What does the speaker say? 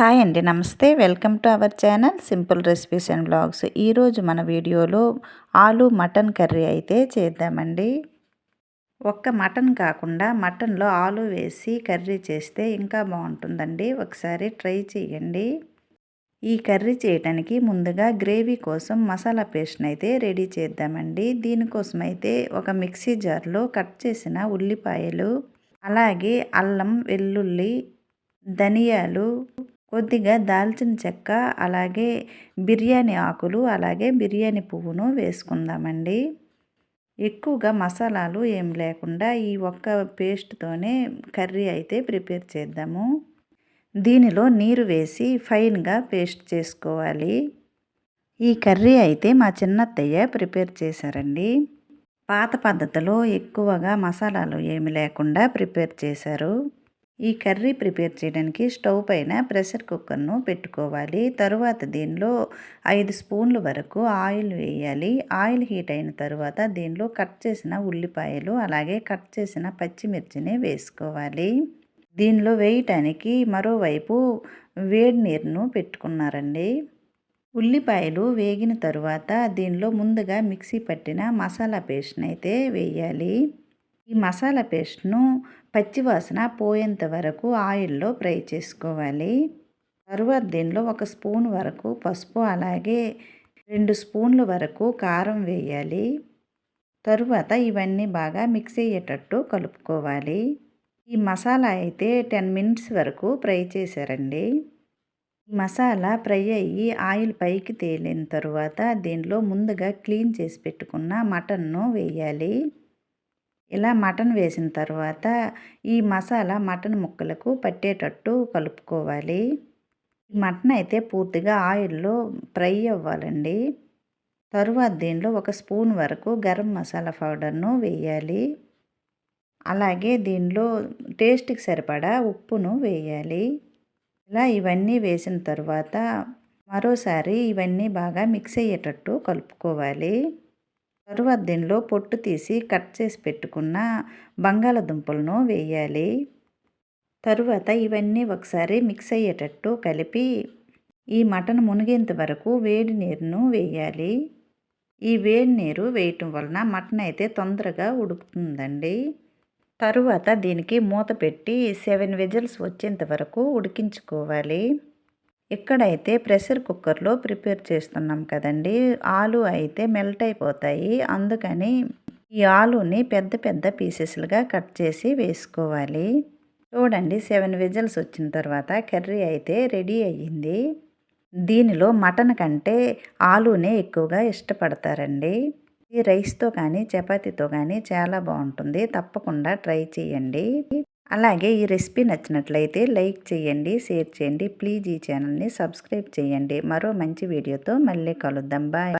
Hi అండి నమస్తే. Welcome to our channel simple recipes and blogs ఈరోజు మన వీడియోలో ఆలు మటన్ కర్రీ అయితే చేద్దామండి. ఒక్క మటన్ కాకుండా మటన్లో ఆలు వేసి కర్రీ చేస్తే ఇంకా బాగుంటుందండి. ఒకసారి ట్రై చేయండి. ఈ కర్రీ చేయడానికి ముందుగా గ్రేవీ కోసం మసాలా పేస్ట్ని అయితే రెడీ చేద్దామండి. దీనికోసం అయితే ఒక మిక్సీ జార్లో కట్ చేసిన ఉల్లిపాయలు అలాగే అల్లం వెల్లుల్లి ధనియాలు కొద్దిగా దాల్చిన చెక్క అలాగే బిర్యానీ ఆకులు అలాగే బిర్యానీ పువ్వును వేసుకుందామండి. ఎక్కువగా మసాలాలు ఏం లేకుండా ఈ ఒక్క పేస్ట్తోనే కర్రీ అయితే ప్రిపేర్ చేద్దాము. దీనిలో నీరు వేసి ఫైన్గా పేస్ట్ చేసుకోవాలి. ఈ కర్రీ అయితే మా చిన్నత్తయ్య ప్రిపేర్ చేశారండి. పాత పద్ధతిలో ఎక్కువగా మసాలాలు ఏమి లేకుండా ప్రిపేర్ చేశారు. ఈ కర్రీ ప్రిపేర్ చేయడానికి స్టవ్ పైన ప్రెషర్ కుక్కర్ను పెట్టుకోవాలి. తరువాత దీనిలో ఐదు స్పూన్ల వరకు ఆయిల్ వేయాలి. ఆయిల్ హీట్ అయిన తర్వాత దీనిలో కట్ చేసిన ఉల్లిపాయలు అలాగే కట్ చేసిన పచ్చిమిర్చిని వేసుకోవాలి. దీనిలో వేయటానికి మరోవైపు వేడి నీరును పెట్టుకున్నారండి. ఉల్లిపాయలు వేగిన తరువాత దీనిలో ముందుగా మిక్సీ పట్టిన మసాలా పేస్ట్ని అయితే వేయాలి. ఈ మసాలా పేస్ట్ను పచ్చివాసన పోయేంత వరకు ఆయిల్లో ఫ్రై చేసుకోవాలి. తరువాత దీనిలో ఒక స్పూన్ వరకు పసుపు అలాగే రెండు స్పూన్ల వరకు కారం వేయాలి. తరువాత ఇవన్నీ బాగా మిక్స్ అయ్యేటట్టు కలుపుకోవాలి. ఈ మసాలా అయితే టెన్ మినిట్స్ వరకు ఫ్రై చేశారండి. మసాలా ఫ్రై అయ్యి ఆయిల్ పైకి తేలిన తరువాత దీనిలో ముందుగా క్లీన్ చేసి పెట్టుకున్న మటన్ను వేయాలి. ఇలా మటన్ వేసిన తర్వాత ఈ మసాలా మటన్ ముక్కలకు పట్టేటట్టు కలుపుకోవాలి. మటన్ అయితే పూర్తిగా ఆయిల్లో ఫ్రై అవ్వాలండి. తరువాత దీనిలో ఒక స్పూన్ వరకు గరం మసాలా పౌడర్ను వేయాలి. అలాగే దీనిలో టేస్ట్కి సరిపడా ఉప్పును వేయాలి. ఇలా ఇవన్నీ వేసిన తర్వాత మరోసారి ఇవన్నీ బాగా మిక్స్ అయ్యేటట్టు కలుపుకోవాలి. తరువాత దీనిలో పొట్టు తీసి కట్ చేసి పెట్టుకున్న బంగాళదుంపలను వేయాలి. తరువాత ఇవన్నీ ఒకసారి మిక్స్ అయ్యేటట్టు కలిపి ఈ మటన్ మునిగేంత వరకు వేడి నీరును వేయాలి. ఈ వేడి నీరు వేయటం వలన మటన్ అయితే తొందరగా ఉడుకుతుందండి. తరువాత దీనికి మూత పెట్టి సెవెన్ విజిల్స్ వచ్చేంత వరకు ఉడికించుకోవాలి. ఇక్కడైతే ప్రెషర్ కుక్కర్లో ప్రిపేర్ చేస్తున్నాం కదండి ఆలు అయితే మెల్ట్ అయిపోతాయి. అందుకని ఈ ఆలుని పెద్ద పెద్ద పీసెస్లుగా కట్ చేసి వేసుకోవాలి. చూడండి సెవెన్ విజిల్స్ వచ్చిన తర్వాత కర్రీ అయితే రెడీ అయ్యింది. దీనిలో మటన్ కంటే ఆలునే ఎక్కువగా ఇష్టపడతారండి. ఈ రైస్తో కానీ చపాతీతో కానీ చాలా బాగుంటుంది. తప్పకుండా ట్రై చేయండి. అలాగే ఈ రెసిపీ నచ్చినట్లయితే లైక్ చేయండి షేర్ చేయండి ప్లీజ్ ఈ ఛానల్ని సబ్స్క్రైబ్ చేయండి. మరో మంచి వీడియోతో మళ్ళీ కలుద్దాం. బాయ్.